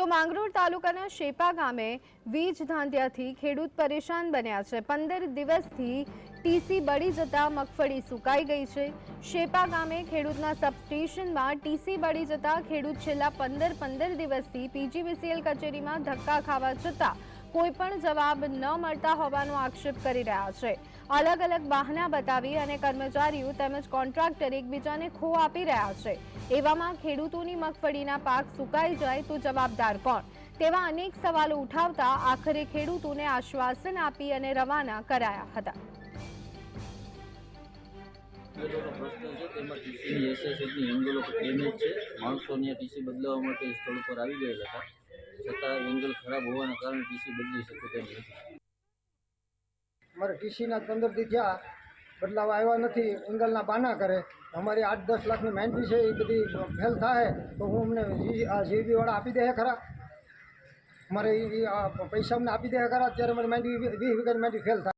તો માંગરોળ તાલુકાના શેપા ગામે વીજ ધાંધ્યાથી ખેડૂત પરેશાન બન્યા છે. પંદર દિવસથી ટીસી બળી જતા મગફળી સુકાઈ ગઈ છે. શેપા ગામે ખેડૂતના સબસ્ટેશનમાં ટીસી બળી જતા ખેડૂત છેલ્લા પંદર પંદર દિવસથી પીજીવીસીએલ કચેરીમાં ધક્કા ખાવા છતાં કોઈ પણ જવાબ ન મળતા હોવાનો આક્ષેપ કરી રહ્યા છે. અલગ અલગ બહાના બતાવી અને કર્મચારીઓ તેમજ કોન્ટ્રાક્ટર એકબીજાને ખો આપી રહ્યા છે. એવામાં ખેડૂતોની મગફળીના પાક સુકાઈ જાય તો જવાબદાર કોણ? તેવા અનેક સવાલો ઉઠાવતા આખરે ખેડૂતોને આશ્વાસન આપી અને રવાના કરાયા હતા. તેમાં ટીસીની ટીસી બદલાવા માટે સ્થળ પર આવી ગયેલા હતા. છતાં એંગલ ખરાબ હોવાના કારણે ટીસી બદલી શકે તેમ નથી અમારે ટીસીના પંદર દી થયા બદલાવ આવ્યા નથી એંગલના બાના કરે અમારી આઠ દસ લાખની મહેનતી છે એ બધી ફેલ થાય તો હું અમને જી- આ જીવીવાળા આપી દે ખરા મારે એ પૈસા અમને આપી દે ખરા અત્યારે મારી માંડવી વીસ વીઘાની માંડવી ફેલ થાય